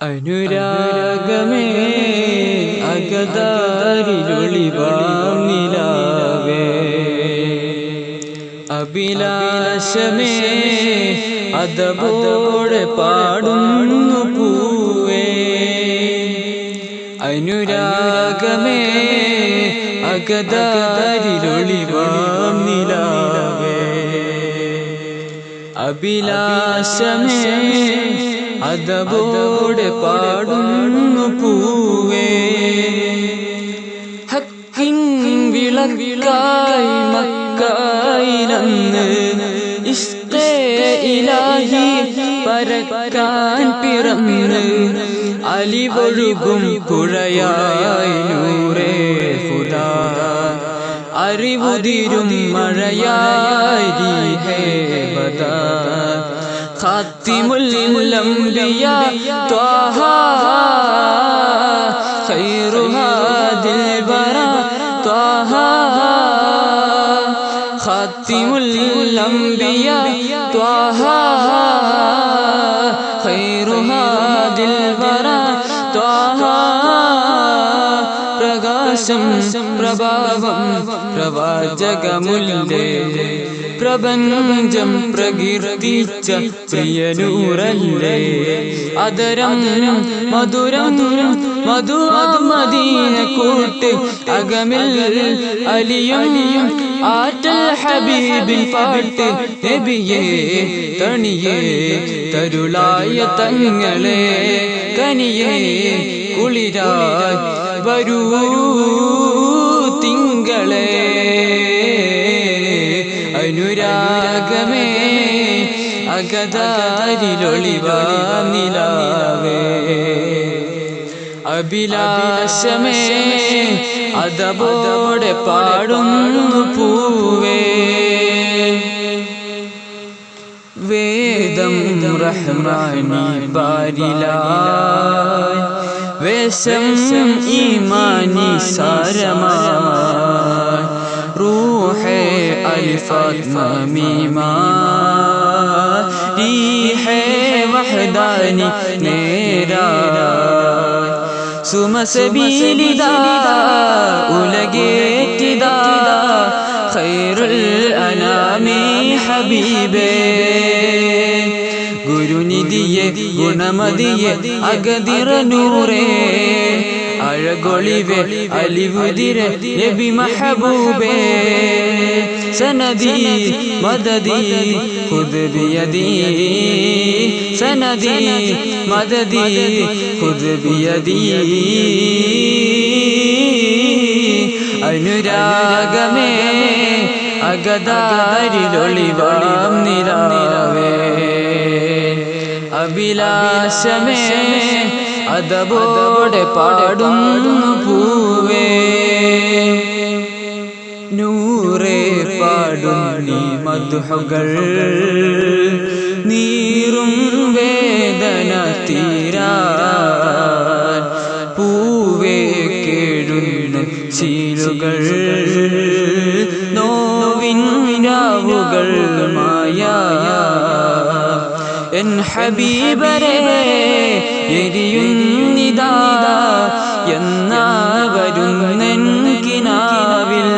അനുരാഗമേ അകതാരിലൊളിവാം നിലാവേ അഭിലാഷമേ അതബോടെ പാടുന്നു പൂവേ. അനുരാഗമേ അകതാരിലൊളിവാം നിലാവേ അഭിലാഷമേ അതപോടെ പാടുന്നു പൂവേ. ഹക്കിൻ വിളവിളായി മക്കായിലന്ന് ഇഷ്ടേ ഇലാഹി പരക്കാൻ പിറന്ന് അലിവൊഴുകും പുഴയായി നൂറേ അറിവുതിരും മഴയായി ഹേ ബദാ. ഖാത്തിമുൽ അംബിയാ ത്വാഹ ഖൈറു ഹാദിൽ ബറ ത്വാഹ ഖാത്തിമുൽ അംബിയാ ത്വാഹ പ്രകാശം പ്രഭാവം പ്രവാചകമുല്ലേ പ്രപഞ്ചം പ്രകീർത്തിച്ച പ്രിയനൂറല്ലേ. അതരം മധുരം മധു മദീന കൂട്ട് അകമിൽ അലിയും ആറ്റൽ നബിയേ തണിയേ തരുളായ തങ്ങളെ കനിയേ കുളിരായി വരൂ തിങ്കളെ. അനുരാഗമേ അകതാരിലൊളിവാം നിലാവേ അഭിലാഷമേ അതബോടെ പാടുന്നു പൂവേ. വേദം റഹ്മാനി ബാരിലായി قسم، ایمانی سارما روح الفت ممیما ریح وحدانی نیرا سم سبیلی دا الگے تدا خیر الانام حبیبے۔ ഗുരുനിധിയെ ഗുണമതിയെ അഗതിറ നൂറേ അഴകൊളിവെ അലിവുതിരെ നബി മഹബൂബേ. സനദി മദദി ഖുദ് ബിയദി സനദി മദദി ഖുദ് ബിയദി അനുരാഗമേ അഗതാരിലൊളിവാം നിലാവേ. അഭിലാഷമേ അതബോടെ പാടും പൂവേ. നൂറേ പാടും നീ മധുഹകൾ നീറും വേദന തീരാ പൂവേ കേഴുന്നു ശീലുകൾ എൻ ഹബീബരെ എന്നാ വരുന്നെൻ കിനാവിൽ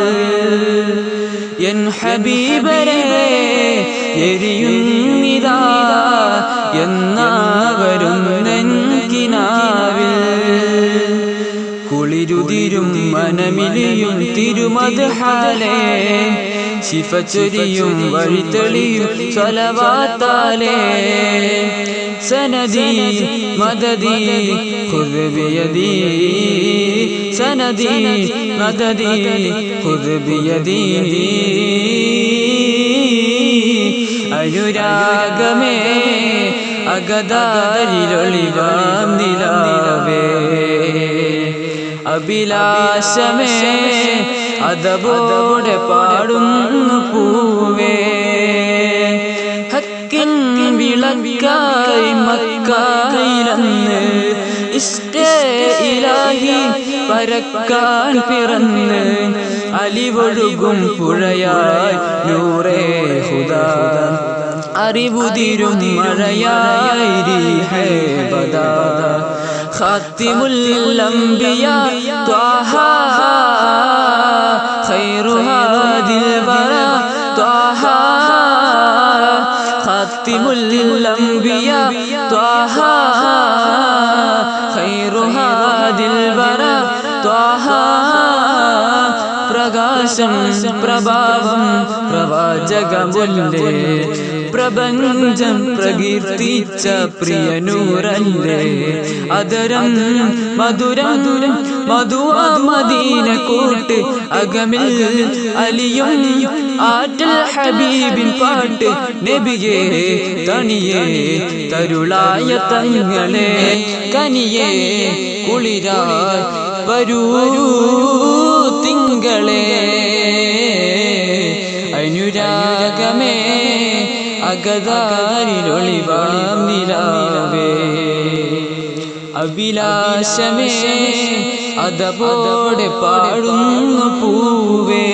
എൻ ഹബീബരെ എരിയുന്നിതാ എന്നാ വരുന്നെൻ കുളിരുതിരും മനമിലിയും തിരുമത് ഹാലേ ശിഫച്ചൊരിയും വഴിത്തെളിയും സ്വലവാത്താലേ. സനദി മദദി കുറവിയതി സനദി മദദി കുറവിയതി അനുരാഗമേ അഗതാരിലൊളിവാം നിലാവേ. അഭിലാഷമേ അതബോടെ പാടുന്നു പൂവേ. ഹക്കിൻ വിളക്കായി മക്കായിലന്ന് ഇഷ്ടേ ഇലാഹി പരക്കാൻ പിറന്ന് അലിവൊഴുകും പുഴയായി നൂറേ ഹുദാ. അറിവുതിരും മഴയായി ഹേ ബദാ ഖാത്തിമുൽ അംബിയ ത്വാഹ ഖൈറു ഹാദിൽ വറ ത്വാഹ ഖാത്തിമുൽ അംബിയ ത്വാഹ ഖൈറു ഹാദിൽ വറ ത്വാഹ പ്രകാശം പ്രഭാവം പ്രവാചകമുല്ലേ? പ്രപഞ്ചം പ്രകീർത്തിച്ച പ്രിയനൂറല്ലേ അതരം മധുരം മധുവ മദീന കൂട്ട് അകമിൽ അലിയും ആറ്റൽ ഹബീബിൻ പാട്ട് നബിയേ തണിയേ തരുളായ തങ്ങളെ കനിയേ കുളിരാ വരൂ തിങ്കളെ. അനുരാഗമേ അകതാരിലൊളിവാം അഭിലാഷമേ അതപോടെ പാടുന്നു പൂവേ.